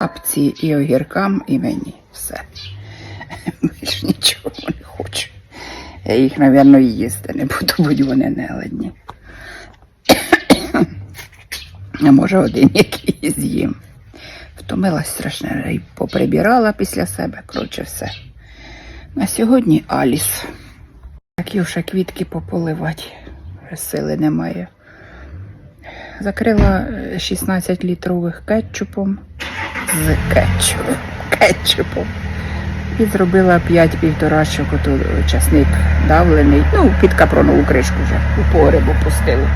Апці і огіркам, і мені. Все. Більш нічого не хочу. Я їх, мабуть, їсти не буду, будь вони не голодні. А може один який з'їм. Втомилась страшне і поприбирала після себе, коротше, все. На сьогодні Аліс. Такі вже квітки пополивати. Сили немає. Закрила е, 16 літрових кетчупом з кетчупом. кетчупом. І зробила 5 півторачок ото часник давлений. Ну, під капронову кришку вже у погребу пустили.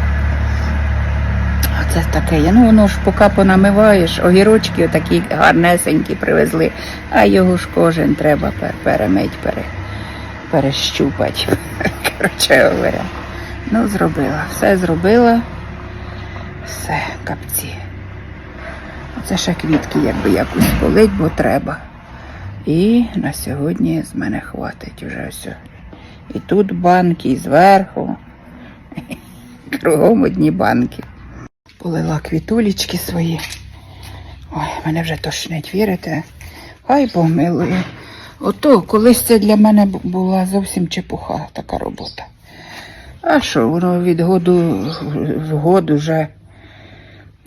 Оце таке. Ну воно ж поки понамиваєш, огірочки отакі гарнесенькі привезли, а його ж кожен треба пер- перемить, пере, перещупати. Коротше говоря. Ну, зробила. Все зробила. Все, капці. Оце ще квітки, якби якусь полить, бо треба. І на сьогодні з мене хватить уже все. І тут банки, і зверху. Кругом одні банки. Полила квітулечки свої. Ой, мене вже тошнить, вірите? Хай помилує. Ото колись це для мене була зовсім чепуха така робота. А що, воно від году в год уже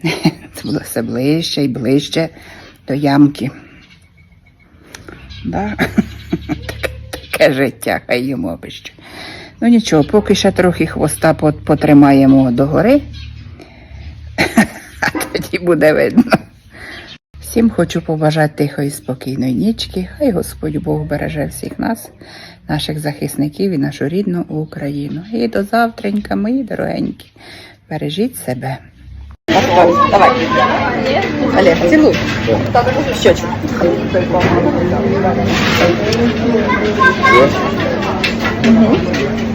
це було все ближче і ближче до ямки. Да? Таке- життя, хай йому аби що. Ну нічого, поки ще трохи хвоста пот- потримаємо догори, а тоді буде видно. Всім хочу побажати тихої спокійної нічки. Хай Господь Бог береже всіх нас, наших захисників і нашу рідну Україну. І до завтренька, мої дорогенькі. Бережіть себе. Давай. Олег, целуй. В щечку. I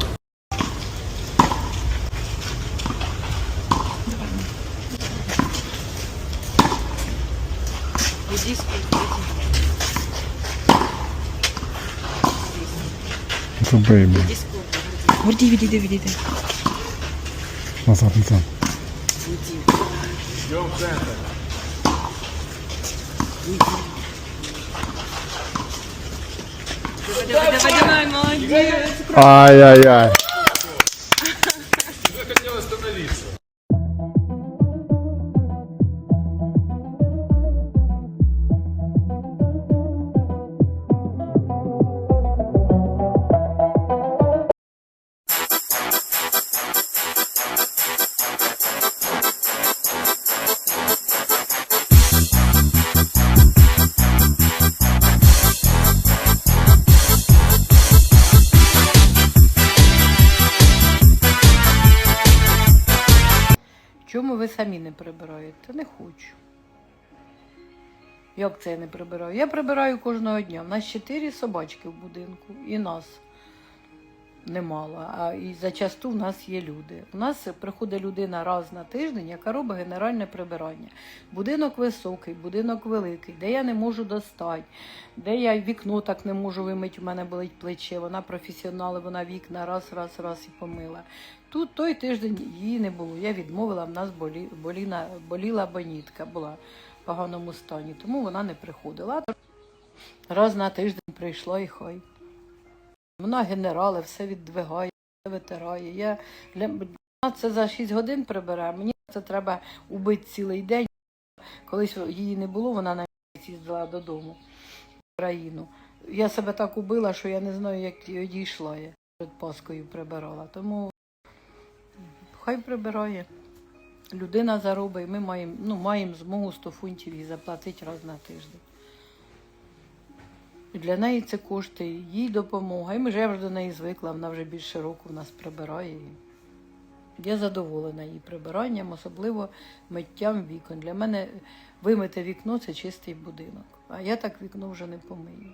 Це бейбі. Гордій, відійди, відійди. Назад, назад. Давай, давай, молодець. Ай-яй-яй. Самі не прибираєте? Не хочу. Як це я не прибираю? Я прибираю кожного дня. У нас чотири собачки в будинку і нас немало. А і зачасту в нас є люди. У нас приходить людина раз на тиждень, яка робить генеральне прибирання. Будинок високий, будинок великий, де я не можу достати, де я вікно так не можу вимити, у мене болить плече. Вона професіонал, вона вікна раз, раз, раз і помила. Тут той тиждень її не було. Я відмовила, в нас болі, боліна, боліла бонітка, була в поганому стані, тому вона не приходила. Раз на тиждень прийшла і хай. Вона генерали, все віддвигає, все витирає. Я для це за 6 годин прибирає. Мені це треба убити цілий день. Колись її не було, вона на місяць їздила додому в країну. Я себе так убила, що я не знаю, як і одійшла я перед Паскою прибирала. Тому хай прибирає. Людина заробить, ми маємо ну, маємо змогу 100 фунтів їй заплатити раз на тиждень. Для неї це кошти, їй допомога. І ми вже вже до неї звикла, вона вже більше року в нас прибирає. Я задоволена її прибиранням, особливо миттям вікон. Для мене вимите вікно це чистий будинок. А я так вікно вже не помию.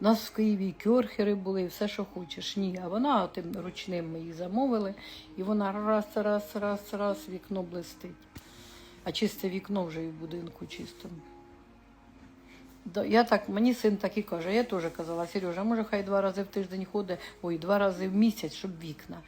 У нас в Києві і кьорхери були, все, що хочеш. Ні, а вона тим ручним ми її замовили, і вона раз, раз, раз, раз, вікно блистить. А чисте вікно вже і в будинку чистому. Я так, мені син так і каже. Я теж казала, Сережа, може хай два рази в тиждень ходить, ой, два рази в місяць, щоб вікна.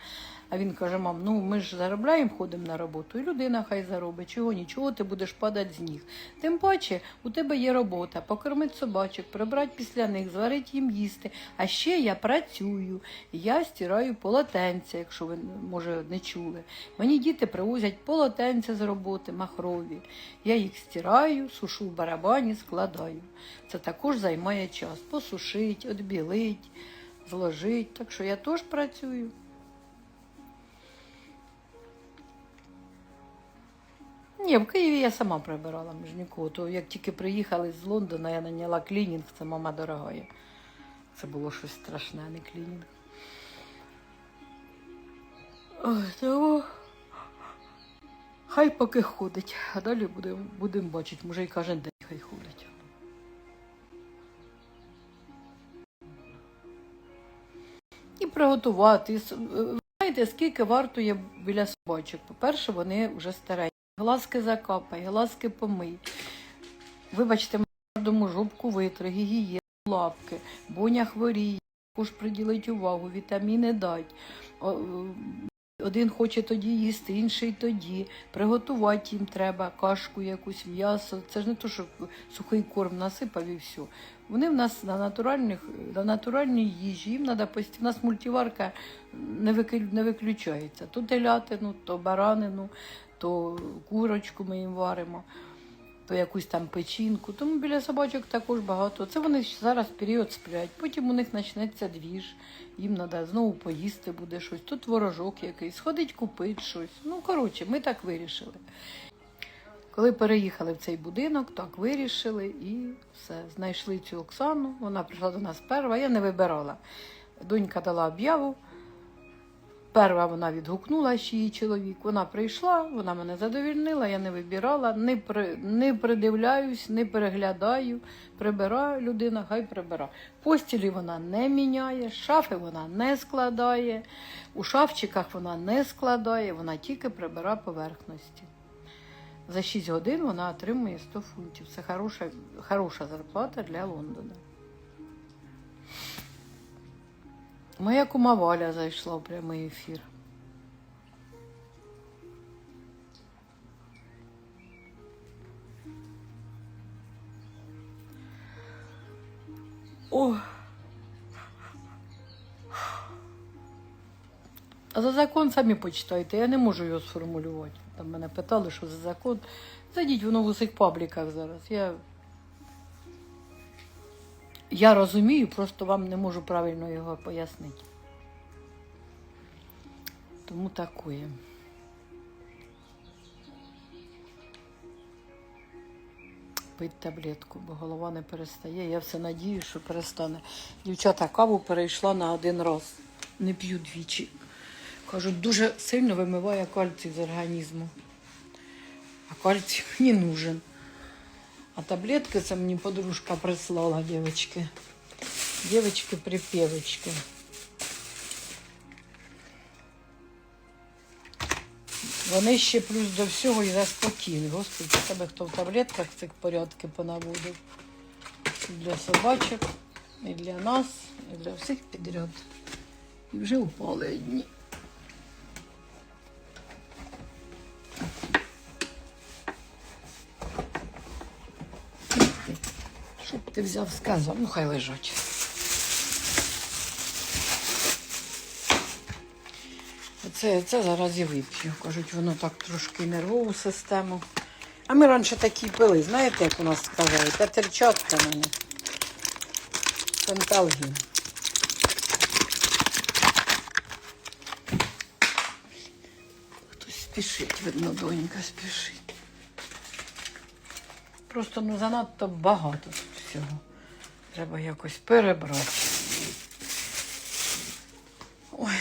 А він каже: мам, ну ми ж заробляємо, ходимо на роботу, і людина хай заробить. Чого нічого, ти будеш падати з ніг. Тим паче, у тебе є робота, покормити собачок, прибрати після них, зварити їм їсти. А ще я працюю, я стираю полотенця, якщо ви може не чули. Мені діти привозять полотенця з роботи, махрові. Я їх стираю, сушу в барабані, складаю. Це також займає час. Посушить, відбілить, зложить. Так що я теж працюю. Ні, в Києві я сама прибирала між. То як тільки приїхали з Лондона, я наняла клінінг, це мама дорогая. Це було щось страшне, не клінінг. То... Хай поки ходить, а далі будемо будем бачити, може і кожен день хай ходить. І приготувати. Ви знаєте, скільки вартує біля собачок? По-перше, вони вже старенькі. Глазки закапай, глазки помий. Вибачте, кожному жопку витри, гігієну, лапки, боня хворіє, також приділить увагу, вітаміни дать. Е, Один хоче тоді їсти, інший тоді. Приготувати їм треба кашку, якусь м'ясо. Це ж не то, що сухий корм насипав і все. Вони в нас на натуральних, на натуральній їжі. Їм треба постійно. У нас мультиварка не виключається. То телятину, то баранину, то курочку ми їм варимо, то якусь там печінку. Тому біля собачок також багато. Це вони зараз період сплять. Потім у них почнеться двіж. Їм треба знову поїсти буде щось. Тут творожок якийсь, сходить купити щось. Ну, коротше, ми так вирішили. Коли переїхали в цей будинок, так вирішили і все. Знайшли цю Оксану. Вона прийшла до нас перша. Я не вибирала. Донька дала об'яву. Перша вона відгукнула ще її чоловік. Вона прийшла, вона мене задовільнила, я не вибирала, не, при, не придивляюсь, не переглядаю. Прибирає людина, хай прибира. Постілі вона не міняє, шафи вона не складає, у шафчиках вона не складає, вона тільки прибирає поверхності. За 6 годин вона отримує 100 фунтів. Це хороша, хороша зарплата для Лондона. Моя кума Валя зайшла в прямий ефір. О. А за закон самі почитайте, я не можу його сформулювати. Там мене питали, що за закон. Зайдіть воно в усіх пабліках зараз. Я, я розумію, просто вам не можу правильно його пояснити. Тому такое. Пить таблетку, бо голова не перестає. Я все надію, що перестане. Дівчата каву перейшла на один раз. Не п'ю двічі. Кажуть, дуже сильно вимиває кальцій з організму. А кальцій мені нужен. А таблетки це мені подружка прислала, дівчатки. Дівчатки припівочки. Вони ще плюс до всього і заспокійні. Господи, тебе хто в таблетках цих порядки понаводив. І для собачок, і для нас, і для всіх підряд. І вже упали одні. Ти взяв, сказав, ну хай лежать. Це, це зараз і вип'ю. Кажуть, воно так трошки нервову систему. А ми раніше такі пили, знаєте, як у нас сказали, п'ятерчатка мене. Пенталгін. Хтось спішить, видно, донька спішить. Просто ну занадто багато всього. Треба якось перебрати. Ой.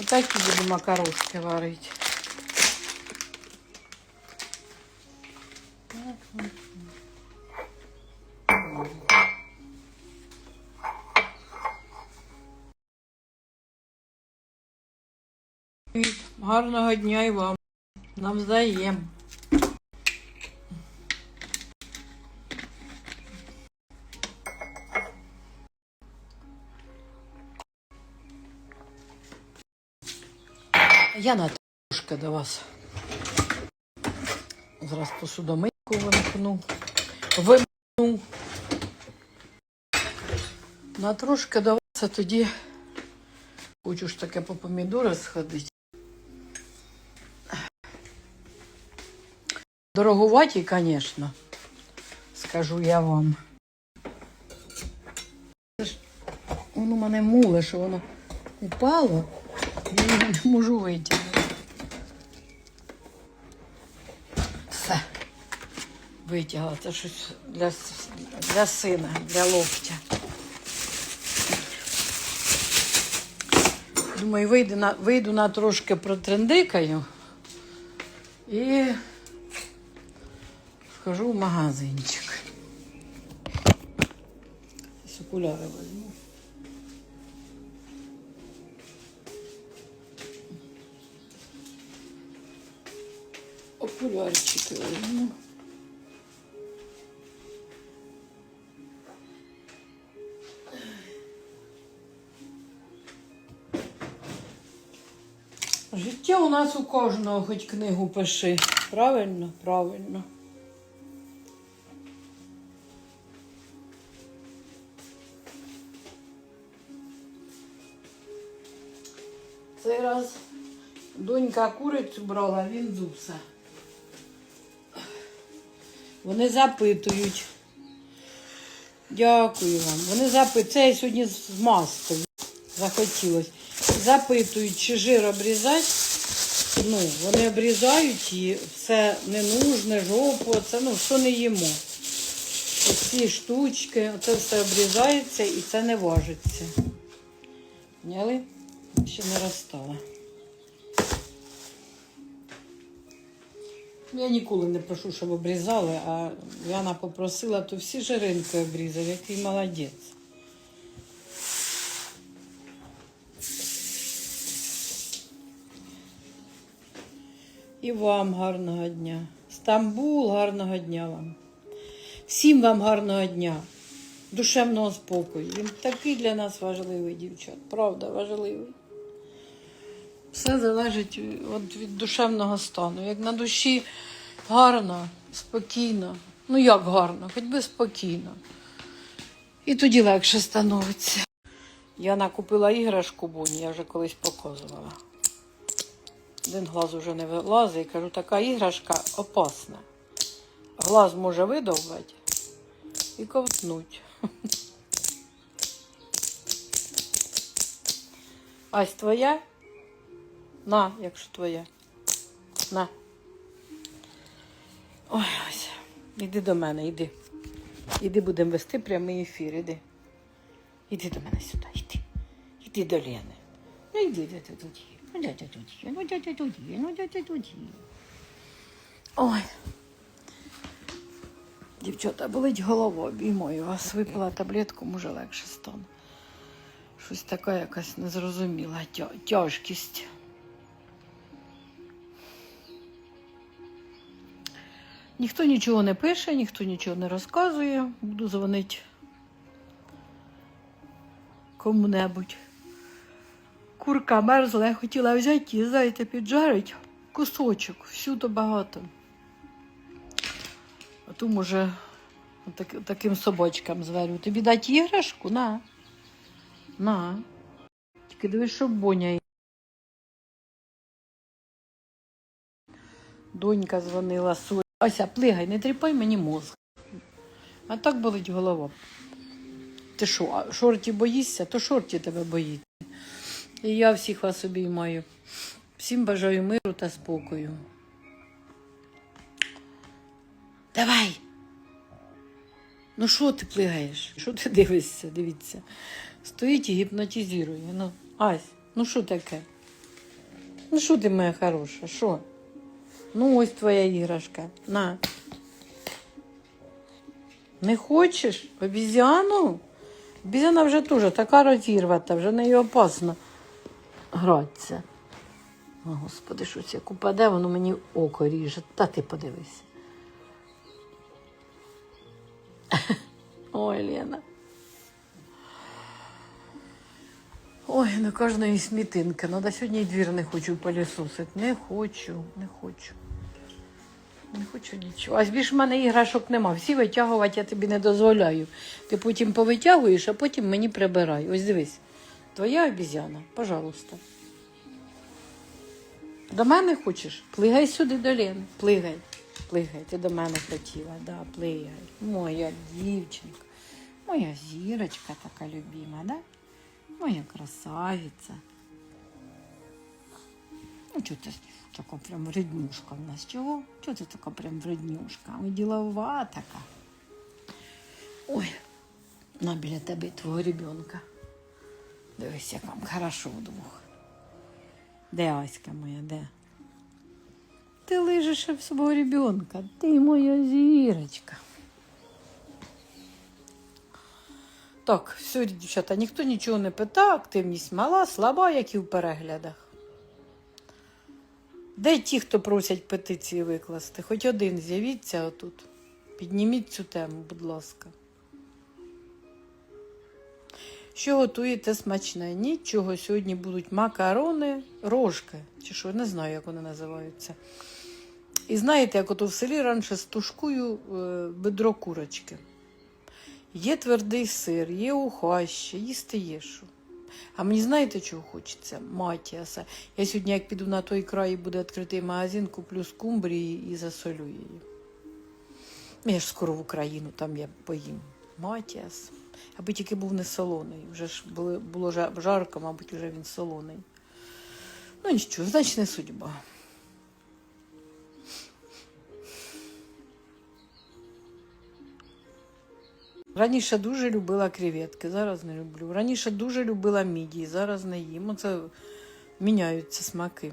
Отакі буду макарошки варити. Гарного дня і вам. Навзаєм. Я на трошки до вас. Зараз посудомийку вимкну. Вимкну. На трошки до вас, а тоді хочу ж таке по помідори сходити. Дороговаті, звісно, скажу я вам. Воно мене муле, що воно упало, я не можу витягнути. Все. Витягла. Це щось для, для сина, для локтя. Думаю, вийду на, вийду на трошки протрендикаю і схожу в магазинчик. Окуляри візьму. Окулярчики візьму. Життя у нас у кожного хоч книгу пиши. Правильно? Правильно. Цей раз донька курицю брала, він зубса. Вони запитують. Дякую вам. Вони запитують. Це я сьогодні з маскою захотілось. Запитують, чи жир обрізати. Ну, вони обрізають і все ненужне, жопу, це ну, що не їмо. Оці штучки, це все обрізається і це не важиться. Поняли? Ще не розстала. Я ніколи не прошу, щоб обрізали, а Яна попросила, то всі жиринки обрізав, який молодець. І вам гарного дня. Стамбул, гарного дня вам. Всім вам гарного дня, душевного спокою. Він такий для нас важливий, дівчат. Правда, важливий. Все залежить от від душевного стану. Як на душі гарно, спокійно. Ну як гарно, хоч би спокійно. І тоді легше становиться. Я накупила іграшку Боні, я вже колись показувала. Один глаз уже не вилазить. і Кажу, така іграшка опасна. Глаз може видовбати і ковтнуть. Ась твоя? На, якщо твоя. На. Ой, ось. Іди до мене, іди. Іди будемо вести прямий ефір, іди. Іди до мене сюди, іди. Іди до Лени. Ну ти тут є. Ну тут є, ну тут є, ну тут є. Ой. Дівчата, болить голова, обіймаю вас. Випила таблетку, може легше стане. Щось така якась незрозуміла тяжкість. Ніхто нічого не пише, ніхто нічого не розказує. Буду дзвонити кому-небудь. Курка мерзла, я хотіла взяти і знаєте, піджарити кусочок, всю то багато. А то, може, так, таким собачкам зварю. Тобі дати іграшку? На. На. Тільки дивись, щоб боня. Донька дзвонила Соня. Ася, плигай, не тріпай мені мозг. А так болить голова. Ти що, шорті боїшся, то шорті тебе боїться. І я всіх вас обіймаю. Всім бажаю миру та спокою. Давай. Ну що ти плигаєш? Що ти дивишся? Дивіться. Стоїть і гіпнотизує. Ну, Ась, ну що таке? Ну що ти моя хороша? Що? Ну ось твоя іграшка. На. Не хочеш? Обізяну? Обізяна вже теж така розірвата, вже нею опасно гратися. О, Господи, щось як упаде, воно мені око ріже. Та ти подивись. Ой, Лена. Ой, на кожної смітинки. Надо сьогодні й двір не хочу пилісосити. Не хочу, не хочу. Не хочу нічого. А більш в мене іграшок нема. Всі витягувати я тобі не дозволяю. Ти потім повитягуєш, а потім мені прибирай. Ось дивись. Твоя обізяна, пожалуйста. До мене хочеш? Плигай сюди до Лени. Плигай. Плигай. Ти до мене хотіла, да, плигай. Моя дівчинка. Моя зірочка така любима, да? Моя красавиця. Ну, чого ти така прям вреднюшка в нас? Чого? Чого ти така прям вреднюшка? Ой, ділова така. Ой, на біля тебе і твого ребенка. Дивись, як вам хорошо вдвох. Де Аська моя, де? Ти лежиш в свого ребенка, ти моя зірочка. Так, все, дівчата, ніхто нічого не питає, активність мала, слаба, як і в переглядах. Де ті, хто просять петиції викласти? Хоч один з'явіться отут. Підніміть цю тему, будь ласка. Що готуєте смачне? Нічого. Сьогодні будуть макарони, рожки, чи що, не знаю, як вони називаються. І знаєте, як ото в селі раніше з тушкою е, бедро курочки. Є твердий сир, є ухащі, їсти є що. А мені знаєте, чого хочеться? Матіаса. Я сьогодні, як піду на той край буде відкритий магазин, куплю скумбрії і засолю її. Я ж скоро в Україну, там я поїм. Матіас. Аби тільки був не солоний. Вже ж було жарко, мабуть, вже він солоний. Ну нічого, значить не судьба. Раніше дуже любила креветки, зараз не люблю. Раніше дуже любила мідії, зараз не їм. Оце міняються смаки.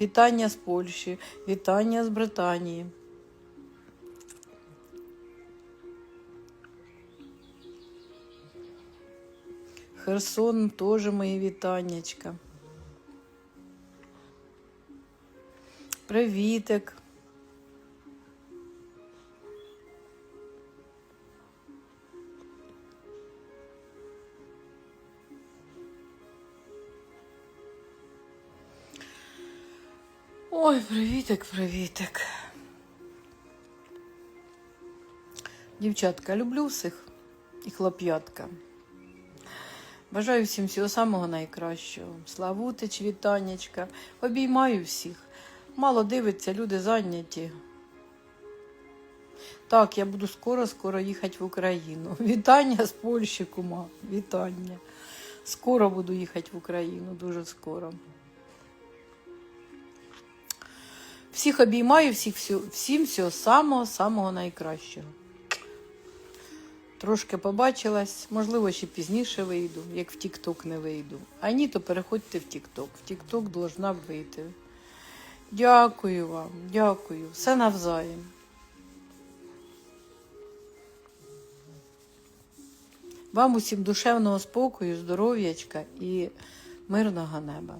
Вітання з Польщі, вітання з Британії. Херсон теж мої вітаннячка. Привітик. Ой, привітик, привітик. Дівчатка, люблю всіх і хлоп'ятка. Бажаю всім всього самого найкращого. Славутич, вітаннячка. Обіймаю всіх. Мало дивиться, люди зайняті. Так, я буду скоро-скоро їхати в Україну. Вітання з Польщі, кума. Вітання. Скоро буду їхати в Україну, дуже скоро. Всіх обіймаю, всіх, всім всього самого, самого найкращого. Трошки побачилась, можливо, ще пізніше вийду, як в Тік-Ток не вийду. А ні, то переходьте в Тік-Ток. В Тік-Ток должна вийти. Дякую вам, дякую. Все навзаєм. Вам усім душевного спокою, здоров'ячка і мирного неба.